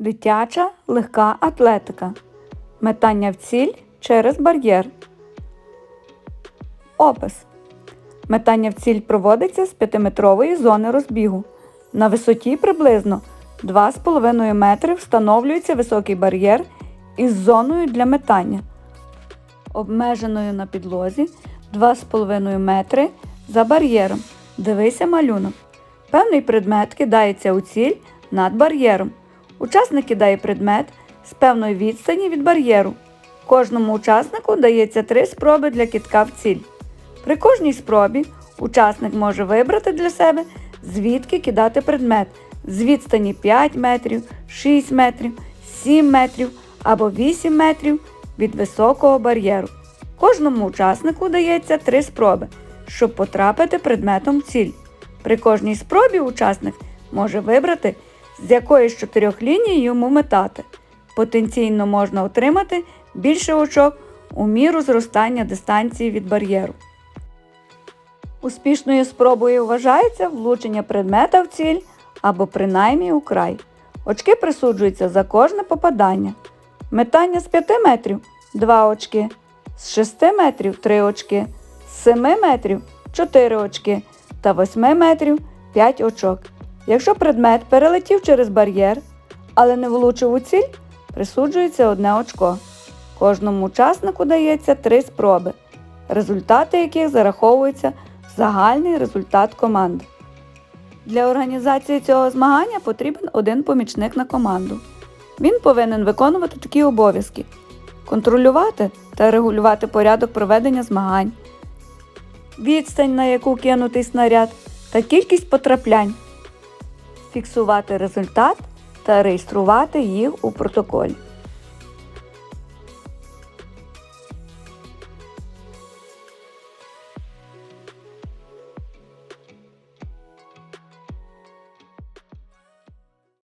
Дитяча легка атлетика. Метання в ціль через бар'єр. Опис. Метання в ціль проводиться з 5-метрової зони розбігу. На висоті приблизно 2,5 метри встановлюється високий бар'єр із зоною для метання, обмеженою на підлозі 2,5 метри за бар'єром. Дивися малюнок. Певний предмет кидається у ціль над бар'єром. Учасник кидає предмет з певної відстані від бар'єру. Кожному учаснику дається три спроби для кидка в ціль. При кожній спробі учасник може вибрати для себе, звідки кидати предмет з відстані 5 метрів, 6 метрів, 7 метрів або 8 метрів від високого бар'єру. Кожному учаснику дається три спроби, щоб потрапити предметом в ціль. При кожній спробі учасник може вибрати, з якої з чотирьох ліній йому метати. Потенційно можна отримати більше очок у міру зростання дистанції від бар'єру. Успішною спробою вважається влучення предмета в ціль або принаймні у край. Очки присуджуються за кожне попадання. Метання з 5 метрів 2 очки, з 6 метрів 3 очки, з 7 метрів 4 очки та 8 метрів 5 очок. Якщо предмет перелетів через бар'єр, але не влучив у ціль, присуджується одне очко. Кожному учаснику дається 3 спроби, результати яких зараховуються в загальний результат команди. Для організації цього змагання потрібен один помічник на команду. Він повинен виконувати такі обов'язки: контролювати та регулювати порядок проведення змагань, відстань, на яку кинутий снаряд, та кількість потраплянь, фіксувати результат та реєструвати їх у протоколі.